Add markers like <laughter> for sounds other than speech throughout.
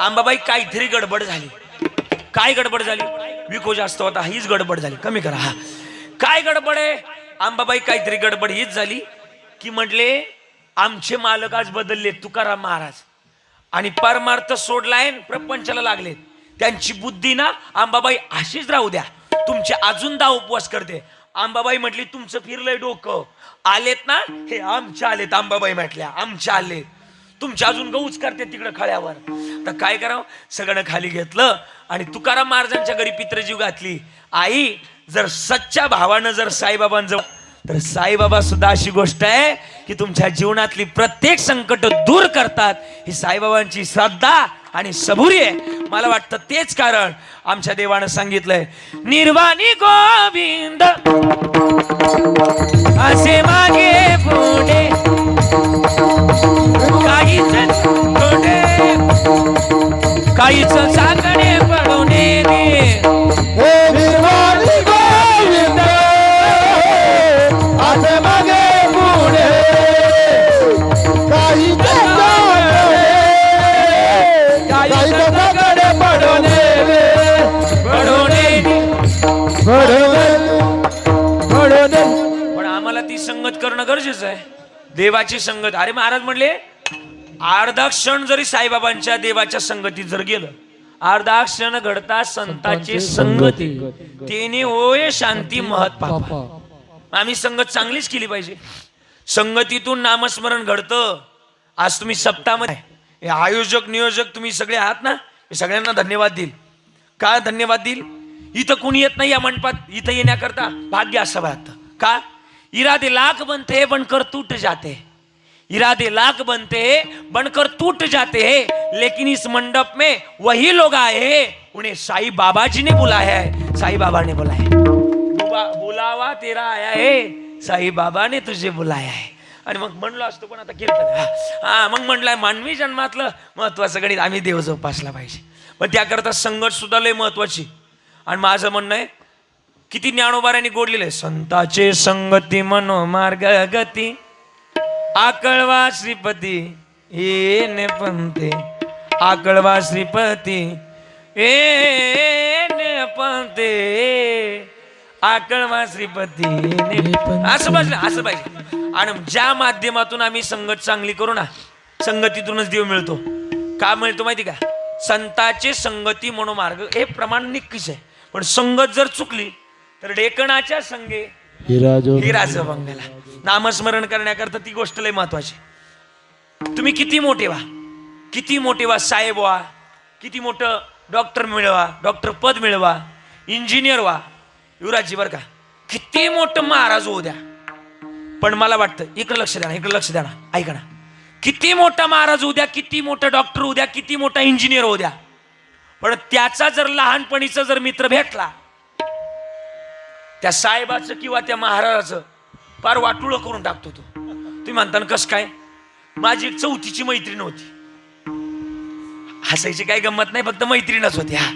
आंबाबाई काहीतरी गडबड झाली. काय गडबड झाली? विको जास्त होता हीच गडबड झाली. कमी करा हा. काय गडबड आहे? आंबाबाई काहीतरी गडबड हीच झाली की म्हटले आमचे मालक आज बदलले तुकाराम महाराज. आणि परमार्थ सोडलाय प्रपंचाला लागले. त्यांची बुद्धी ना आंबाबाई अशीच राहू द्या. तुमचे अजून दा उपवास करते. आंबाबाई म्हटली तुमचं फिरलंय डोकं. आलेत ना? हे आमच्या आलेत आंबाबाई म्हटल्या. आमच्या आलेत. तुमच्या अजून गऊच करते तिकडे खळ्यावर. तर काय करावं? सगळं खाली घेतलं आणि तुकाराम महाराजांच्या घरी पित्रजीव घातली. आई जर सच्च्या भावानं जर साईबाबांजवळ तर साईबाबा सुद्धा अशी गोष्ट आहे की तुमच्या जीवनातली प्रत्येक संकट दूर करतात. ही साईबाबांची श्रद्धा आणि सबुरी आहे. मला वाटतं तेच कारण आमच्या देवानं सांगितलंय निर्वाणी गोविंद पण आम्हाला ती संगत करणं गरजेचं आहे. देवाची संगत. अरे महाराज म्हणले अर्धा क्षण जरी साईबाबांच्या देवाच्या संगतीत जर गेलं अर्धा क्षण घडता संताची संगती. तेने होय शांती महत पापा. आम्ही संगत चांगलीच केली पाहिजे. संगतीतून नामस्मरण घडतं. आज तुम्ही. हे आयोजक नियोजक तुम्ही सगळे आहात ना? हे सगळ्यांना धन्यवाद देईल. का धन्यवाद देईल? इथं कुणी येत नाही या मंडपात? इथं येण्याकरता भाग्य असं वाटतं. का? इरादे लाख बनते बनकर टूट जाते. इरादे लाख बनते हैं बनकर टूट जाते हैं लेकिन इस मंडप में वही लोग आए हैं उन्हें साई बाबा जी ने बुलाया है साई बाबा ने बुलाया है। बुलावा तेरा आया है साई बाबा ने तुझे बुलाया है। आणि मग म्हणलो असतो पण आता कीर्तन हा मग म्हणलाय मानवी जन्मातलं महत्वाचं गणित आम्ही देव जोपासला पाहिजे. पण त्याकरता संघट सुद्धा लय महत्वाची. आणि माझं म्हणणं आहे किती ज्ञानोबाऱ्यांनी गोडलेलं आहे संताचे संगती मनोमार्ग गती. आकळवा श्रीपती ये ने पंते. आकळवा श्रीपती ने पंते. आकळवा श्रीपती ने- असं पाहिजे असं पाहिजे. आणि ज्या माध्यमातून आम्ही संगत चांगली करू ना संगतीतूनच देव मिळतो. का मिळतो माहिती का? संताचे संगती मनोमार्ग हे प्रमाण निक्कीच आहे. पण संगत जर चुकली तर डेकणाच्या संगे हिराजो. नामस्मरण करण्याकरता ती गोष्ट लय महत्वाची. तुम्ही किती मोठे व्हा. किती मोठे व्हा साहेब व्हा. किती मोठं डॉक्टर मिळवा डॉक्टर पद मिळवा इंजिनियर व्हा. युवराजी बरं का किती मोठं महाराज होऊ द्या. पण मला वाटतं इकडे लक्ष द्या ना इकडे लक्ष द्या ना ऐका ना. किती मोठा महाराज होऊ द्या किती मोठं डॉक्टर होऊ द्या किती मोठा इंजिनियर होऊ द्या. पण त्याचा जर लहानपणीचा जर मित्र भेटला त्या साहेबाचं किंवा त्या महाराजाचं फार वाटुळं करून टाकतो तो. तुम्ही म्हणता ना कसं काय? माझी एक चौथीची मैत्रीण होती. हसायची काही गंमत नाही फक्त मैत्रीणच होती हा.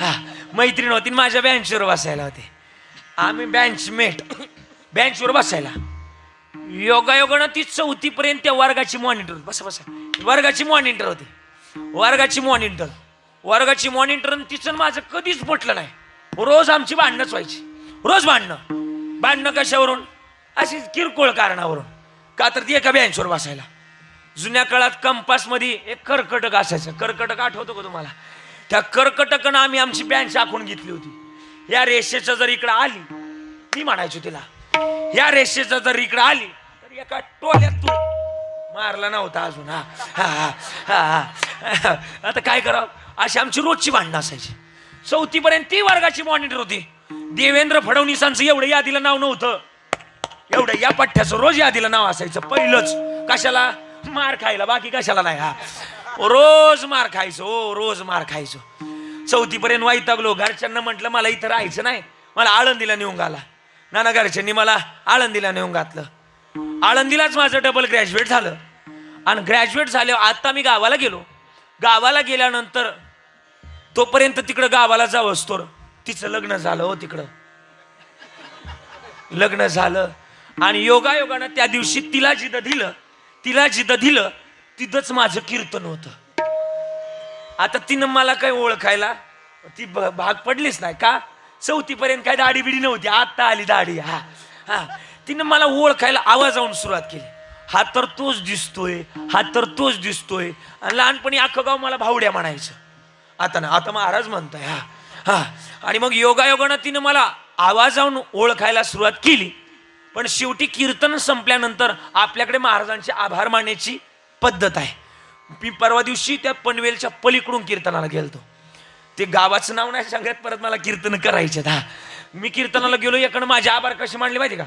हा. मैत्रीण होती आणि माझ्या बँचवर बसायला होते. आम्ही बँचमेट बँचवर बसायला. योगायोगानं ती चौथीपर्यंत त्या वर्गाची मॉनिटर बसा बसा. वर्गाची मॉनिटर होती. वर्गाची मॉनिटर. वर्गाची मॉनिटर तिचं माझं कधीच पटलं नाही. रोज आमची भांडणंच व्हायची. रोज भांडणं. भांडणं कशावरून? अशी किरकोळ कारणावरून. का तर ती एका बेंचवर बसायला. जुन्या काळात कंपासमध्ये एक कर्कटक असायचं. कर्कटक आठवतो का तुम्हाला? त्या कर्कटकनं आम्ही आमची बँच आखून घेतली होती. या रेषेचं जर इकडं आली ती म्हणायची तिला या रेषेचं जर इकडं आली तर एका टोल्यात तू मारला नव्हता अजून. हा हा हा हा हा. आता काय करावं? अशी आमची रोजची भांडणं असायची. चौथीपर्यंत ती वर्गाची मॉनिटर होती. देवेंद्र फडणवीसांचं एवढं यादीला नाव नव्हतं. एवढं या पठ्ठ्याचं रोज यादीला नाव असायचं. पहिलंच. कशाला? मार खायला. बाकी कशाला नाही हा. रोज मार खायचो हो, रोज मार खायचो. चौथीपर्यंत वैतागलो. घरच्यांना म्हटलं मला इथं राहायचं नाही. मला आळंदीला नेऊन घाला. नाना घरच्यांनी मला आळंदीला नेऊन घातलं. आळंदीलाच माझं डबल ग्रॅज्युएट झालं. आणि ग्रॅज्युएट झाल्यावर आता मी गावाला गेलो. गावाला गेल्यानंतर तोपर्यंत तिकडं गावाला जावं असतो. तिचं लग्न झालं हो तिकडं. लग्न झालं आणि योगायोगानं त्या दिवशी तिला जिथं दिलं तिला जिथं दिलं तिथंच माझं कीर्तन होतं. आता तिनं मला काय ओळखायला? ती भाग पडलीच नाही का? चौथीपर्यंत काय दाढी बिडी नव्हती. आता आली दाढी. हा हा. तिनं मला ओळखायला आवाजावून सुरुवात केली. हा तर तोच दिसतोय हा तर तोच दिसतोय. आणि लहानपणी अख्खं गाव मला भावड्या म्हणायचं. आता ना आता महाराज म्हणताय हा. हा आणि मग योगायोगानं तिनं मला आवाजावून ओळखायला सुरुवात केली. पण शेवटी कीर्तन संपल्यानंतर आपल्याकडे महाराजांचे आभार मानण्याची पद्धत आहे. मी परवा दिवशी त्या पनवेलच्या पलीकडून कीर्तनाला गेलतो. ते गावाचं नाव नाही सांगत परत मला कीर्तन करायचे हा मी कीर्तनाला गेलो एकडं माझे आभार कसे मांडले माहिती का?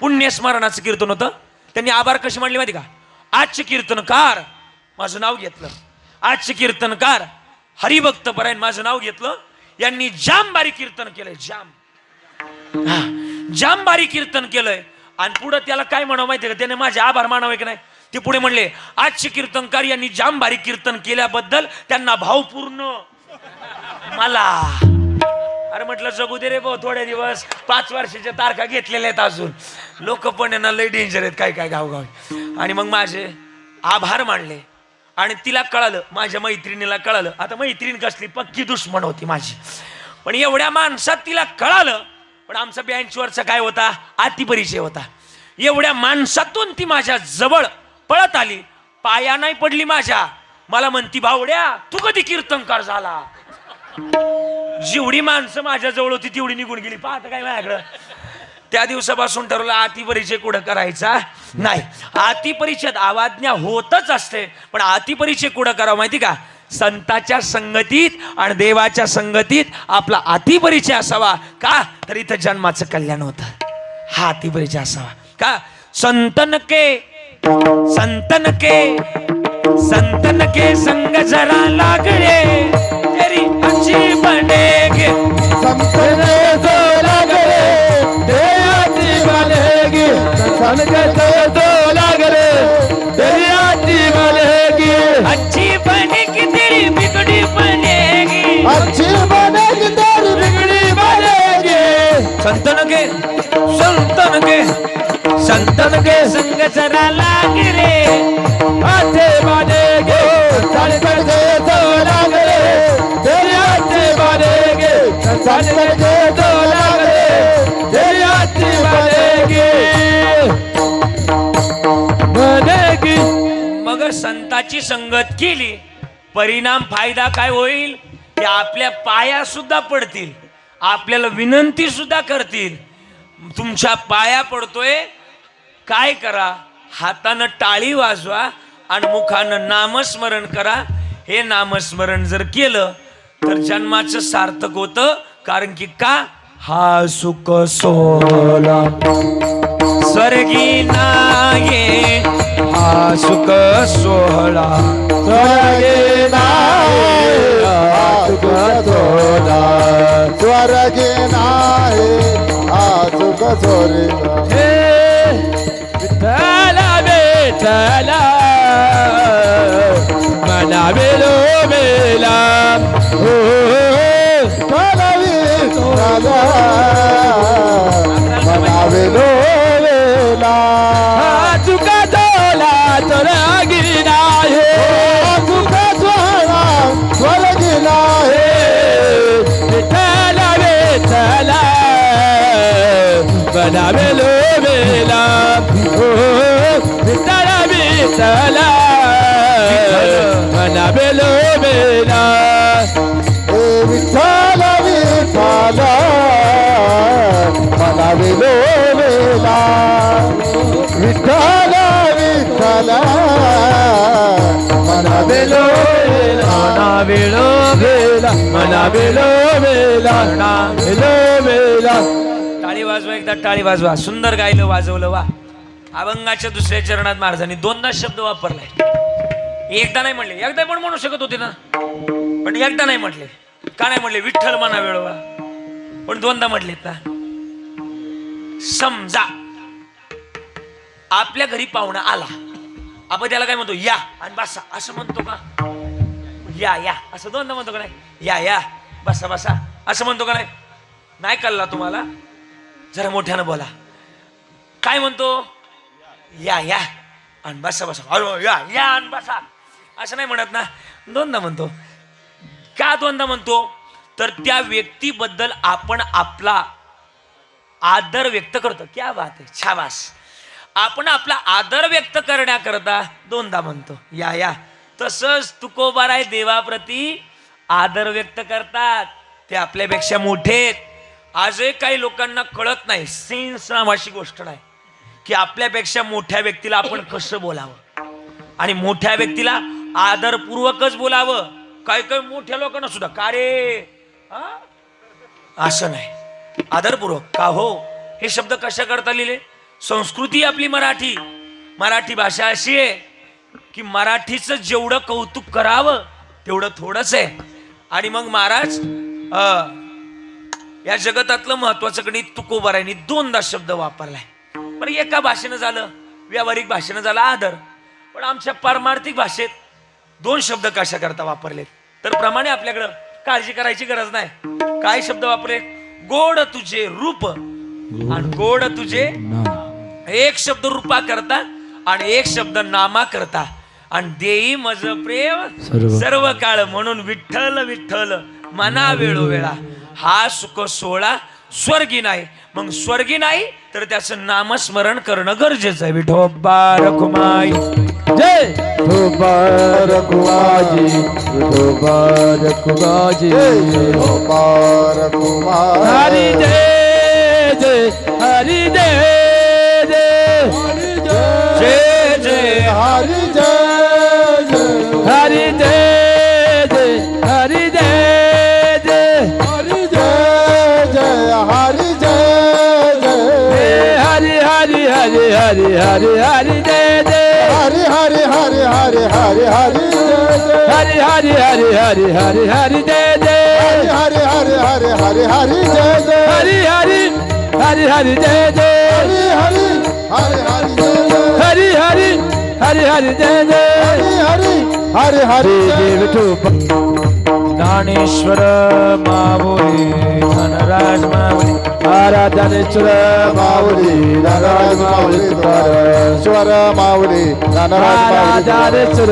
पुण्यस्मरणाचं कीर्तन होतं. त्यांनी आभार कसे मांडले माहिती का? आजचे कीर्तनकार माझं नाव घेतलं. आजचे कीर्तनकार हरिभक्त परायण माझं नाव घेतलं. यांनी जामबारी कीर्तन केलंय जाम जामबारी कीर्तन केलंय. आणि पुढं त्याला काय म्हणावं माहितीये का? त्याने माझे आभार मानावे की नाही? ते पुढे म्हणले आजचे कीर्तनकार यांनी जांबारी कीर्तन केल्याबद्दल त्यांना भावपूर्ण मला. अरे म्हटलं जगू दे रे भाऊ थोडे दिवस. पाच वर्षाच्या तारखा घेतलेल्या आहेत अजून. लोक पण यांना ना लय डेंजर आहेत. काय काय गावगाव आणि मग माझे आभार मानले. आणि तिला कळालं माझ्या मैत्रिणीला कळालं. आता मैत्रीण कसली? पक्की दुश्मन होती माझी. पण एवढ्या माणसात तिला कळालं पण आमचा बँचवरचा काय होता? अतिपरिचय होता. एवढ्या माणसातून ती माझ्या जवळ पळत आली. पाया नाही पडली माझ्या. मला म्हणती भावड्या तू कधी कीर्तनकार झाला? जेवढी माणसं माझ्या जवळ होती तेवढी निघून गेली. पाहता काय माझ्याकडं. त्या दिवसापासून ठरवलं अतिपरिचय कुठं करायचा? नाही. अतिपरिचयात आवाज्ञा होतच असते पण अतिपरिचय कुठं करावं माहिती का? संताच्या संगतीत आणि देवाच्या संगतीत आपला अतिपरिचय असावा. का? तर इथं जन्माचं कल्याण होतं. हा अतिपरिचय असावा. का? संतन के संतन के संतन के संग जरा लागले तरी अच्छी बनेगे. संतने जो बनेगी संतने जो लागले. तेरी आती बनेगी अच्छी बनेगी तेरी बिगड़ी बनेगी अच्छी बनेगी तेरी बिगड़ी बनेगी संतन के संतन के संतन के संग जरा लागले आते बनेगी संतने जो लागले. तेरी आती बनेगी संतने जो संताची संगत केली परिणाम फायदा काय होईल? ते आपल्या पाया सुद्धा पडतील. आपल्याला विनंती सुद्धा करतील. तुमच्या पाया पडतोय. काय करा? हातानं टाळी वाजवा आणि मुखानं नामस्मरण करा. हे नामस्मरण जर केलं तर जन्माचं सार्थक होतं. कारण की का? हा सुख सोला स्वर्गी नाये सुख सोहळा। स्वर्गे नाही आसुक सोला स्वर्गे नाही आसुक सोला हे विठ्ठला विठ्ठला मना बेलो बेला बेलो मना बेलो बेला मना बेलो बेला बेलो बेला टाळी वाजवा एकदा टाळी वाजवा. सुंदर गायलं वाजवलं वा. अभंगाच्या दुसऱ्या चरणात महाराजांनी दोनदा शब्द वापरलाय. एकदा नाही म्हणले एकदा पण म्हणू शकत होते ना? पण एकदा नाही म्हटले. का नाही म्हटले? विठ्ठल म्हणा वेळवा. पण दोनदा म्हटलेत ना? समजा आपल्या घरी पाहुणा आला. आपण त्याला काय म्हणतो? या. आणि बसा. असं म्हणतो का? या या. असं दोनदा म्हणतो का नाही? या या. बसा बसा. असं म्हणतो का नाही? नाही कळला तुम्हाला? जरा मोठ्यानं बोला. काय म्हणतो? या या. आणि बसा बसा. अरे या या आणि बसा. असं नाही म्हणत ना. दोनदा म्हणतो. का दोनदा म्हणतो? तर त्या व्यक्तीबद्दल आपण आपला आदर व्यक्त करतो. क्या बात आहे. छाबास आपण आपला आदर व्यक्त करण्याकरता दोनदा म्हणतो. या या. तसंच तुकोबाराय देवाप्रती आदर व्यक्त करतात. ते आपल्यापेक्षा मोठे आजही काही लोकांना कळत नाही. सेन्स अशी गोष्ट नाही. की आपल्यापेक्षा मोठ्या व्यक्तीला आपण कसं बोलावं? आणि मोठ्या व्यक्तीला आदरपूर्वकच बोलावं. काही काही मोठ्या लोकांना सुद्धा. का रे? असं नाही. आदरपूर्वक. का हो? हे शब्द कशा करता लिहिले? संस्कृती आपली मराठी. मराठी भाषा अशी आहे की मराठीचं जेवढं कौतुक करावं तेवढं थोडंच आहे. आणि मग महाराज या जगतातलं महत्वाचं गणित तुकोबारायनी दोनदा शब्द वापरलाय. बरं एका भाषेनं झालं व्यावहारिक भाषेनं झालं आदर. पण आमच्या पारमार्थिक भाषेत दोन शब्द कशा करता वापरलेत? तर प्रमाणे आपल्याकडं काळजी करायची गरज नाही. काय शब्द वापरले गोड तुझे रूप आणि गोड तुझे एक शब्द रूपा करता आणि एक शब्द नामा करता. आणि देई मज प्रेम सर्व. काळ. म्हणून विठ्ठल विठ्ठल मना वेळोवेळा हा सुख सोहळा स्वर्गी नाही. मग स्वर्गी नाही तर त्याचं नामस्मरण करणं गरजेचं आहे. विठोबा रखुमाई जय! विठोबा रखुमाजी विठोबा रखुमाजी हरी जय जय! हरी जय! जय जय जय हरी जय जय हरी जय जय हरी जय जय हरी जय जय हरी जय जय हरी हरी हरी हरी हरी हरी जय जय हरी हरी हरी हरी हरी हरी हरी हरी हरी हरी हरी हरी जय जय हरी हरी हरी हरी हरी जय जय हरी हरी हरी हरी जय जय हरी हरी हरी हरी हरी हरी जय जय। हरी हरी हरी जय विठू ज्ञानेश्वर माऊली धनराज माऊली आराधनेश्वर माऊली धनराज माऊली ईश्वर माऊली ज्ञानराज माऊली आराधनेश्वर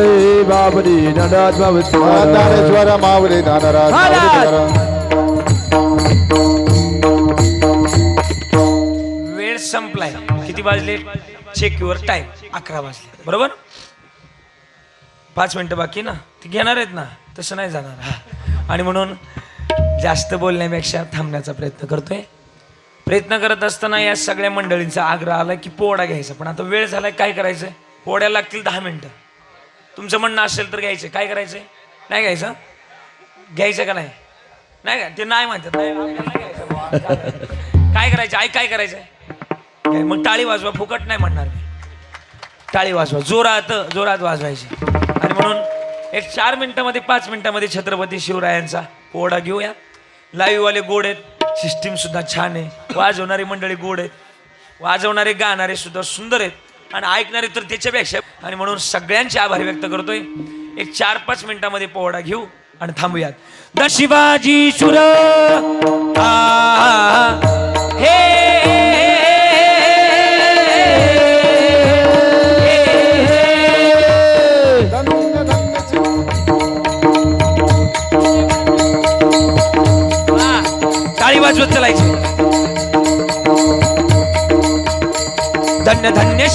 माऊली धनराज माऊली ज्ञानेश्वर माऊली ज्ञानराज महाराज. वेळ संपलाय. किती वाजले? चेक युअर टाइम अकरा वाजले. बरोबर? पाच मिनिटं बाकी ना? ते घेणार आहेत ना? तसं नाही जाणार. हा. आणि म्हणून जास्त बोलण्यापेक्षा थांबण्याचा प्रयत्न करतोय. प्रयत्न करत असताना या सगळ्या मंडळींचा आग्रह आला की पोवाडा घ्यायचा. पण आता वेळ झालाय काय करायचंय? पोवड्याला लागतील दहा मिनिटं. तुमचं म्हणणं असेल तर घ्यायचं. काय करायचंय? नाही घ्यायचं? घ्यायचं का नाही? नाही ते नाही म्हणतात. नाही काय करायचं? आई काय करायचंय? मग टाळी वाजवा फुकट नाही म्हणणार मी. टाळी वाजवा जोरात जोरात वाजवायची. आणि म्हणून एक चार मिनिटामध्ये पाच मिनिटामध्ये छत्रपती शिवरायांचा पोवडा घेऊया. लाईव्ह वाले गोड आहेत सिस्टीम सुद्धा छान आहे. वाजवणारी मंडळी गोड आहेत. वाजवणारे गाणारे सुद्धा सुंदर आहेत. आणि ऐकणारे तर त्याच्यापेक्षा. आणि म्हणून सगळ्यांचे आभार व्यक्त करतोय. एक चार पाच मिनिटामध्ये पोवाडा घेऊ आणि थांबूयात. द शिवाजी शुर हे!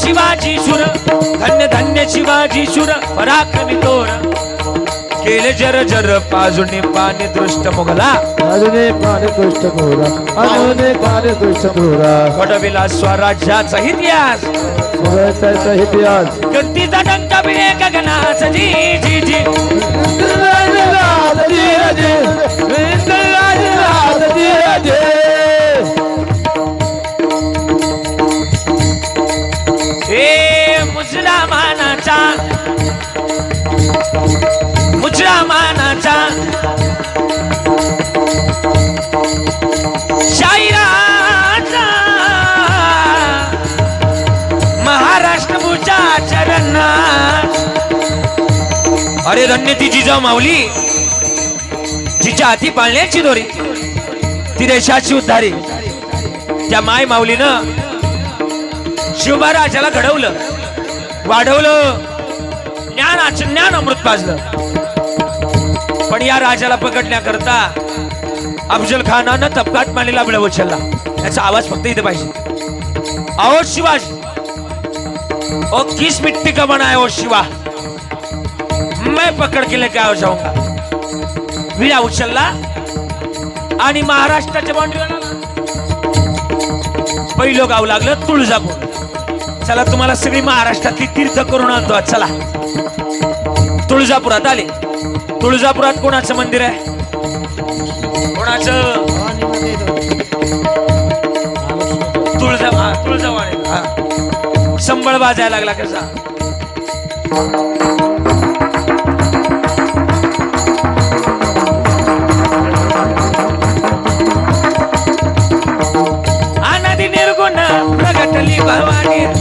शिवाजी शुर धन्य धन्य शिवाजी शुर पराक्रमी तोर. केले जर जर पाजुनी पाणी दृष्ट मुगला. अजून पाणी दुष्ट थोरा अजून पाणी दुष्ट थोरा घडविला स्वराज्याचा इतिहास. सुरक्षाचा इतिहास. गतीचा डंका बिळे गगनाचा जी जी जी. हे धन्य ती जिजाऊ माऊली. जिच्या हाती पाळण्याची दोरी. ती देशाची उद्धारी. त्या माय माऊलीनं शिवमहाराजाला घडवलं. वाढवलं. ज्ञानाचं ज्ञान अमृत पाजलं. पण या राजाला पकडण्याकरता अफजल खानानं तपकाट मारलेला बिळ उचलला. याचा आवाज फक्त इथे पाहिजे. अहो शिवाजी. ओ किस मिट्टी का बना ओ शिवा? मैं पकड के लेके आ जाऊंगा। विळा उचलला आणि महाराष्ट्राच्या बाउंड्रीवर पहिलं गाव लागलं तुळजापूर। चला तुम्हाला सगळी महाराष्ट्रातली तीर्थ करून आणतो चला। तुळजापुरात आले। तुळजापुरात कोणाचं मंदिर आहे? कोणाचं? तुळजा हा, संबळ वाजायला लागला कसा? Bamani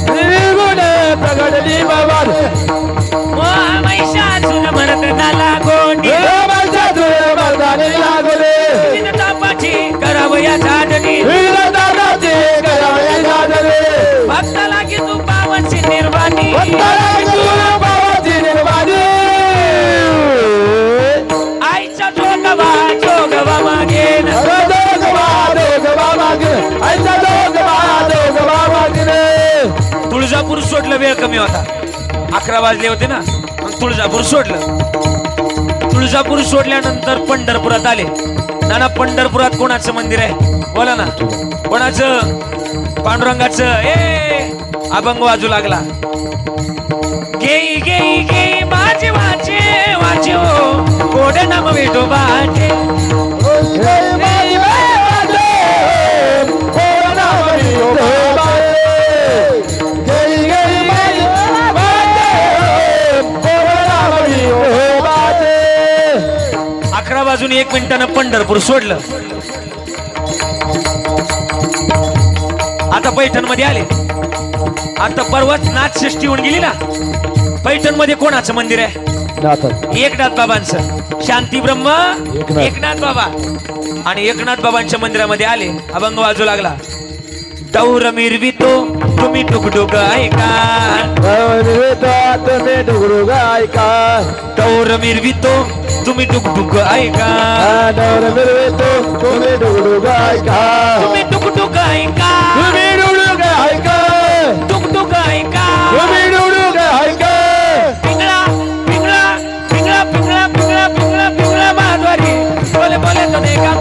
वेळ कमी होता. अकरा वाजले होते ना मग तुळजापूर सोडलं. तुळजापूर सोडल्यानंतर पंढरपुरात आले. नाना पंढरपुरात कोणाचं मंदिर आहे? बोला ना. कोणाचं? पांडुरंगाचं. ए अभंग वाजू लागला. गेई गेई गेई माझे वाचे वाचे हो. ओ कोड नाम वेटो वाजून एक मिनिटानं पंढरपूर सोडलं. आता पैठणमध्ये आले. आता परवाच नाथ षष्टी होऊन गेली ना. पैठणमध्ये कोणाचं मंदिर आहे? एकनाथ बाबांचं. शांती ब्रह्म एकनाथ. बाबा. आणि एकनाथ बाबांच्या मंदिरामध्ये आले. अभंग वाजू लागला. दौर मिरवितो तुम्ही टुकडुक ऐका. तुम्ही डुगडू गायका दौर मिरवितो तुम्ही टुकडुक ऐका. मिरवेतो तुम्ही डुगडू गायका तुम्ही टुकडुक ऐका. तुम्ही डुगडू गायका टुकडुक ऐका. तुम्ही डुगडू गायका पिंगळा पिंगळा पिंगळा पिंगळा पिंगळा पिंगळा पिंगळा महाद्वारी बोले बोले तो देखा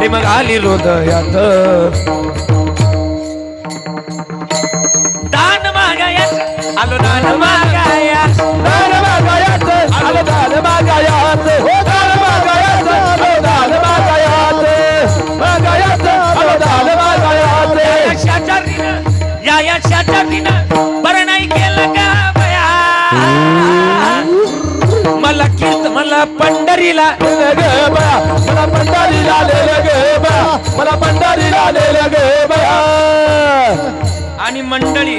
ते मग आली हृदयात. दान मागायच. आलो दान माग मला पंढरीला मला पंढरीला मला पंढरीला आणि मंडळी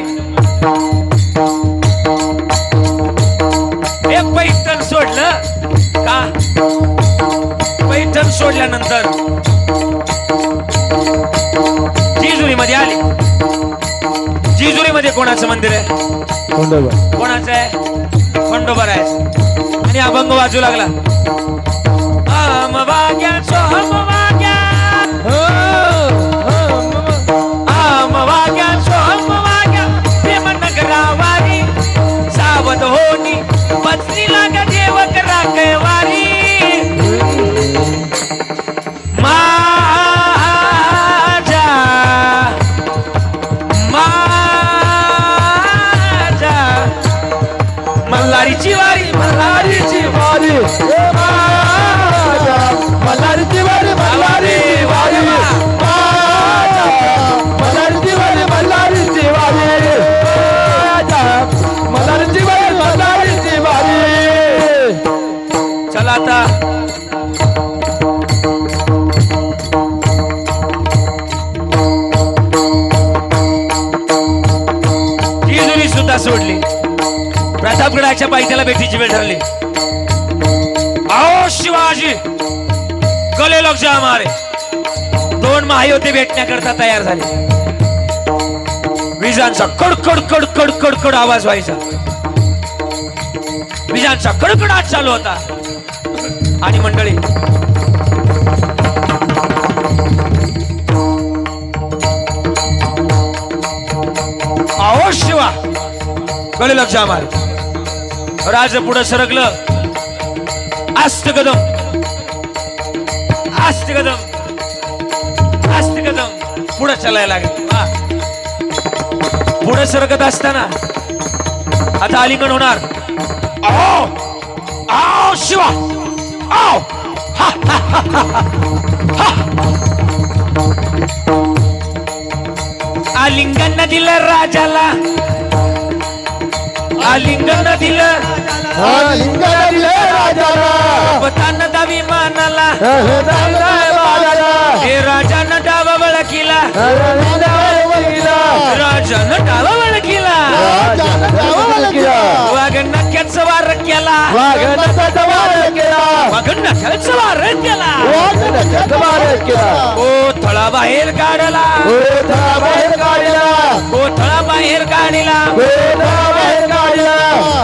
हे पैठण सोडलं का? पैठण सोडल्यानंतर जेजुरीमध्ये आले. जेजुरीमध्ये कोणाचं मंदिर आहे? कोणाचं आहे? खंडोबा आणि अभंग वाजू लागला. आम वाग्या सोहम वाग्या. हो, हो, आम वाग्या सोहम वाग्या. प्रेम नगरावारी सावध होनी बचली लागा देवक राखवारी आई महायोधे भेटण्याकरता तयार झाले. विजांचा कडकड कडकड कडकड आवाज व्हायचा. विजांचा कडकडाट चालू होता. आणि मंडळी आहो शिवा गले लक्ष आम्हाला राज पुढे सरकलं. आस्त कदम आस्त कदम आस्त कदम पुढे चालायला लागले. पुढे सरकत असताना आता अलिंगण होणार. आओ! आओ शिवा! आओ! हा, हा, हा, हा, हा, हा. आलिंगन दिलं राजाला. आलिंगन दिलं लिंगाला दिले राजाला. पतान दावी मानाला हे राजानं वळखीला राजानं डावा वळखीला वाघ नक्याचं वार केला. वाघ नक्याचं वार केला. कोथळा बाहेर काढला. गोधा बाहेर काढला. कोथळा बाहेर काढला. गोधा बाहेर काढला.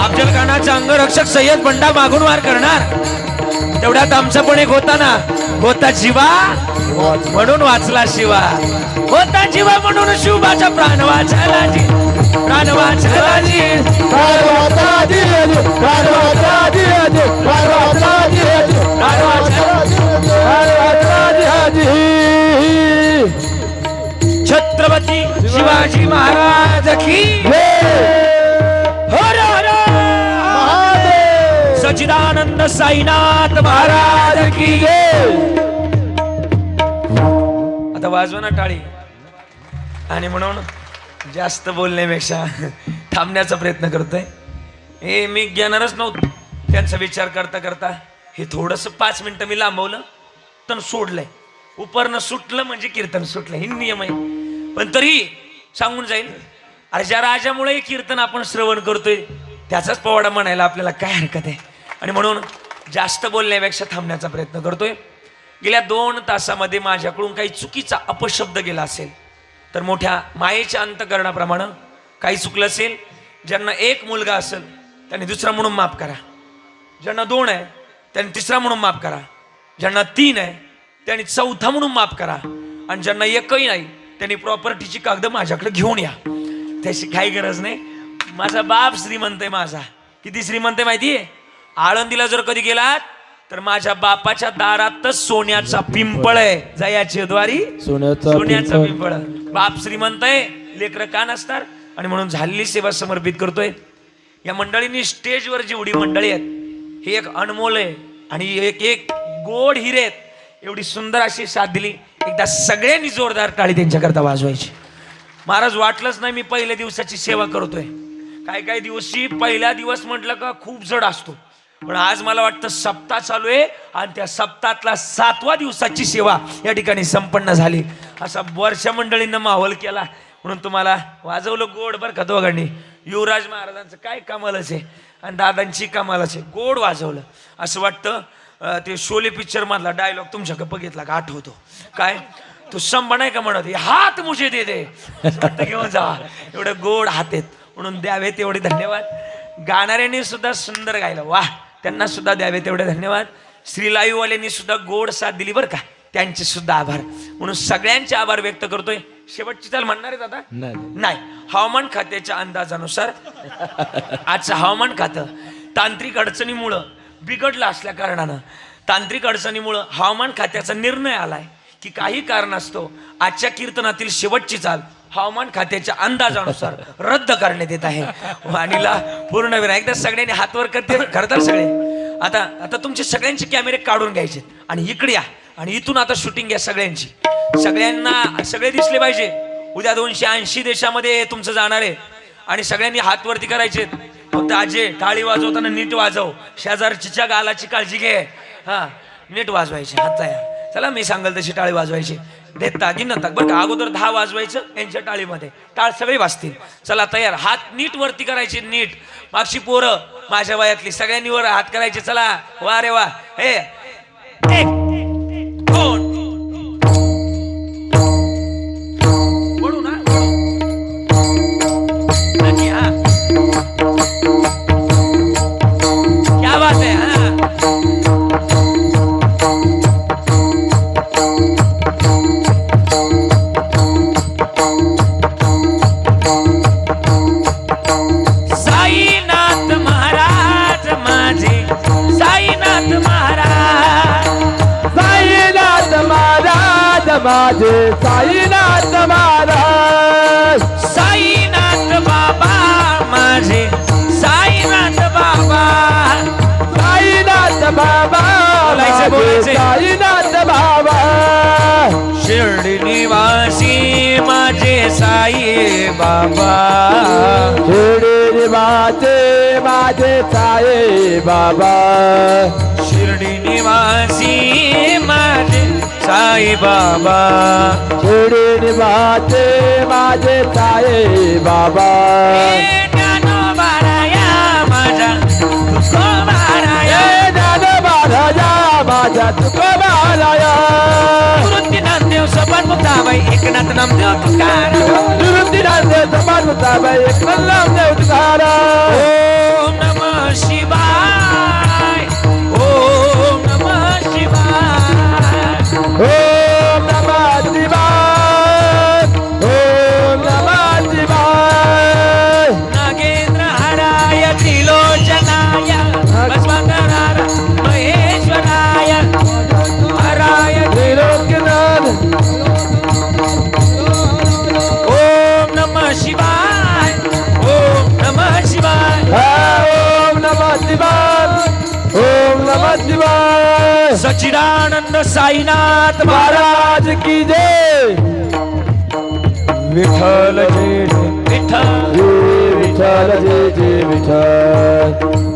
अफजल खानाचा अंगरक्षक सय्यद बंडा मागून वार करणार. तेवढ्यात आमचा पण एक होता ना. होता जीवा म्हणून वाचला शिवा. होता जीवा म्हणून शिवबाचा प्राण वाचायला जी. प्राण वाचायला जी. छत्रपती शिवाजी महाराज की. हर हर. महादेव. सचिदानंद साईनाथ महाराज की. आता वाजवा ना टाळी. आणि म्हणून जास्त बोलण्यापेक्षा थांबण्याचा प्रयत्न करतोय. हे मी घेणारच नव्हतो. त्यांचा विचार करता करता हे थोडंसं पाच मिनिटं मी लांबवलं तर सोडलंय. उपरनं सुटलं म्हणजे कीर्तन सुटलं. हे नियम आहे. पण तरी सांगून जाईल. अरे ज्या राजामुळे हे कीर्तन आपण श्रवण करतोय त्याचाच पवाडा म्हणायला आपल्याला काय हरकत आहे? आणि म्हणून जास्त बोलण्यापेक्षा थांबण्याचा प्रयत्न करतोय. गेल्या दोन तासामध्ये माझ्याकडून काही चुकीचा अपशब्द गेला असेल तर मोठ्या मायेच्या अंतकरणाप्रमाणे काही चुकलं असेल ज्यांना एक मुलगा असेल त्यांनी दुसरा म्हणून माफ करा. ज्यांना दोन आहे त्यांनी तिसरा म्हणून माफ करा. ज्यांना तीन आहे त्यांनी चौथा म्हणून माफ करा. आणि ज्यांना एकही नाही त्यांनी प्रॉपर्टीची कागद माझ्याकडे घेऊन या. त्याची काही गरज नाही. माझा बाप श्रीमंत आहे माझा. किती श्रीमंत आहे माहिती आहे? आळंदीला जर कधी गेलात तर माझ्या बापाच्या दारातच सोन्याचा पिंपळ आहे. जयाची द्वारी सोन्याचा सोन्याचा पिंपळ. बाप श्रीमंत आहे लेकर का नसतात आणि म्हणून झालेली सेवा समर्पित करतोय. या मंडळींनी स्टेजवर जेवढी मंडळी आहेत हे एक अनमोल आहे आणि एक एक गोड हिरे आहेत. एवढी सुंदर अशी साथ दिली. एकदा सगळ्यांनी जोरदार टाळी त्यांच्याकरता वाजवायची. महाराज वाटलंच नाही मी पहिल्या दिवसाची सेवा करतोय. काय काय दिवशी पहिला दिवस म्हटलं का खूप जड असतो. पण आज मला वाटतं सप्ताह चालू आहे आणि त्या सप्ताहातला सातवा दिवसाची सेवा या ठिकाणी संपन्न झाली. असा वर्षा मंडळींना माहोल केला. म्हणून तुम्हाला वाजवलं गोड बरं का दोघांनी? युवराज महाराजांचं काय कमालच आहे आणि दादांची कमालच आहे. गोड वाजवलं. असं वाटतं ते शोले पिक्चर मधला डायलॉग तुमच्याकडे बघितला का? आठवतो. काय? तो संभा नाही का म्हणत? हात मुझे दे दे. घेऊन जा. एवढं गोड हात आहेत. म्हणून द्यावे तेवढे धन्यवाद. गाणाऱ्यांनी सुद्धा सुंदर गायलं. वाह! त्यांना सुद्धा द्यावे तेवढे धन्यवाद. श्रीलाईवाल्यांनी सुद्धा गोड साथ दिली बरं का. त्यांचे सुद्धा आभार. म्हणून सगळ्यांचे आभार व्यक्त करतोय. शेवटची चाल म्हणणार आहेत आता नाही. नाही. हवामान खात्याच्या अंदाजानुसार <laughs> आजचं हवामान खातं तांत्रिक अडचणीमुळं बिघडलं असल्या कारणानं. तांत्रिक अडचणीमुळं हवामान खात्याचा निर्णय आलाय की काही कारणास्तव आजच्या कीर्तनातील शेवटची चाल हवामान खात्याच्या अंदाजानुसार रद्द करण्यात येत आहे. वाणीला पूर्ण विना एकदा सगळ्यांनी हातवर करते. करतात सगळे. आता आता तुमचे सगळ्यांचे कॅमेरे काढून घ्यायचे आणि इकडे या. आणि इथून आता शूटिंग घ्या सगळ्यांची. सगळ्यांना सगळे दिसले पाहिजे. उद्या दोनशे ऐंशी देशामध्ये तुमचं जाणार आहे. आणि सगळ्यांनी हातवरती करायचे फक्त आजे टाळी वाजवताना नीट वाजव. शेजारचीच्या गालाची काळजी घे. हा नीट वाजवायची. हात चला मी सांगाल तशी टाळी वाजवायची. देता गिनता बरं का अगोदर दहा वाजवायचं यांच्या टाळीमध्ये. टाळ सगळी वाजतील चला तयार. हात नीट वरती करायचे नीट. मागची पोरं माझ्या वयातली सगळ्यांनी वर हात करायचे. चला वा रे वा. हे. कोण? दोन माझे साईनाथ महाराज साईनाथ बाबा माझे साईनाथ बाबा साईनाथ बाबा. साईनाथ बाबा शिर्डी निवासी माझे साई बाबा. शिर्डी माझे माझे साई बाबा. शिर्डी निवासी माझे साई बाबा. शिर्डी माझे माझे साई बाबा. बाराया माझा ज्ञानोबा राजा माझ्या तुकोबाराया निवृत्ती नामदेव सपाट मुक्ताबाई एकनाथ नामदेव तुकाराम निवृत्तीनाथ समान मुताबाई एक नाम देव तुकारा सच्चिदानंद साईनाथ महाराज की जय। विठ्ठल जय जय। विठ्ठल। जय विठ्ठल जय जय विठ्ठल।